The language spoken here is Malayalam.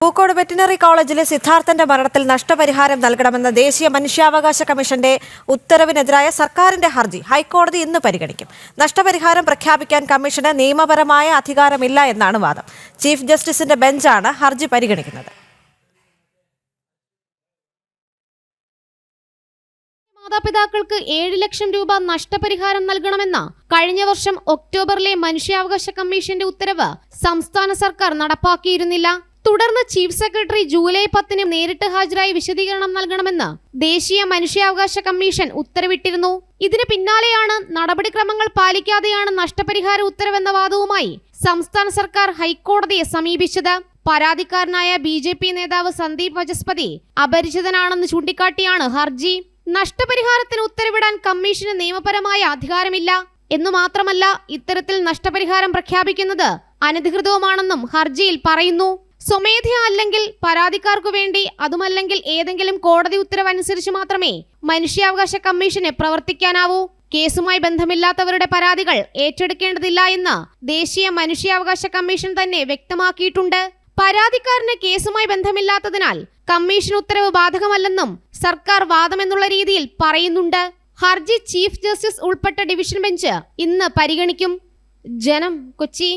പൂക്കോട് വെറ്റിനറി കോളേജിലെ സിദ്ധാർത്ഥന്റെ മരണത്തിൽ നഷ്ടപരിഹാരം നൽകണമെന്ന ദേശീയ മനുഷ്യാവകാശ കമ്മീഷന്റെ ഉത്തരവിനെതിരായ സർക്കാരിന്റെ ഹർജി ഹൈക്കോടതി ഇന്ന് പരിഗണിക്കും. നഷ്ടപരിഹാരം പ്രഖ്യാപിക്കാൻ കമ്മീഷന് നിയമപരമായ അധികാരമില്ല എന്നാണ് വാദം. ചീഫ് ജസ്റ്റിസിന്റെ ബെഞ്ചാണ് ഹർജി പരിഗണിക്കുന്നത്. മാതാപിതാക്കൾക്ക് ഏഴ് ലക്ഷം രൂപ നഷ്ടപരിഹാരം നൽകണമെന്ന കഴിഞ്ഞ വർഷം ഒക്ടോബറിലെ മനുഷ്യാവകാശ കമ്മീഷന്റെ ഉത്തരവ് സംസ്ഥാന സർക്കാർ നടപ്പാക്കിയിരുന്നില്ല. തുടർന്ന് ചീഫ് സെക്രട്ടറി ജൂലൈ പത്തിന് നേരിട്ട് ഹാജരായി വിശദീകരണം നൽകണമെന്ന് ദേശീയ മനുഷ്യാവകാശ കമ്മീഷൻ ഉത്തരവിട്ടിരുന്നു. ഇതിന് പിന്നാലെയാണ് നടപടിക്രമങ്ങൾ പാലിക്കാതെയാണ് നഷ്ടപരിഹാര ഉത്തരവെന്ന വാദവുമായി സംസ്ഥാന സർക്കാർ ഹൈക്കോടതിയെ സമീപിച്ചത്. പരാതിക്കാരനായ ബി ജെ പി നേതാവ് സന്ദീപ് വചസ്പതി അപരിചിതനാണെന്ന് ചൂണ്ടിക്കാട്ടിയാണ് ഹർജി. നഷ്ടപരിഹാരത്തിന് ഉത്തരവിടാൻ കമ്മീഷന് നിയമപരമായ അധികാരമില്ല. എന്നു മാത്രമല്ല ഇത്തരത്തിൽ നഷ്ടപരിഹാരം പ്രഖ്യാപിക്കുന്നത് അനധികൃതവുമാണെന്നും ഹർജിയിൽ പറയുന്നു. സ്വമേധയാ അല്ലെങ്കിൽ പരാതിക്കാർക്കു വേണ്ടി അതുമല്ലെങ്കിൽ ഏതെങ്കിലും കോടതി ഉത്തരവനുസരിച്ച് മാത്രമേ മനുഷ്യാവകാശ കമ്മീഷന് പ്രവർത്തിക്കാനാവൂ. കേസുമായി ബന്ധമില്ലാത്തവരുടെ പരാതികൾ ഏറ്റെടുക്കേണ്ടതില്ല എന്ന് ദേശീയ മനുഷ്യാവകാശ കമ്മീഷൻ തന്നെ വ്യക്തമാക്കിയിട്ടുണ്ട്. പരാതിക്കാരന് കേസുമായി ബന്ധമില്ലാത്തതിനാൽ കമ്മീഷൻ ഉത്തരവ് ബാധകമല്ലെന്നും സർക്കാർ വാദമെന്നുള്ള രീതിയിൽ പറയുന്നുണ്ട്. ഹർജി ചീഫ് ജസ്റ്റിസ് ഉൾപ്പെട്ട ഡിവിഷൻ ബെഞ്ച് ഇന്ന് പരിഗണിക്കും. ജനം കൊച്ചി.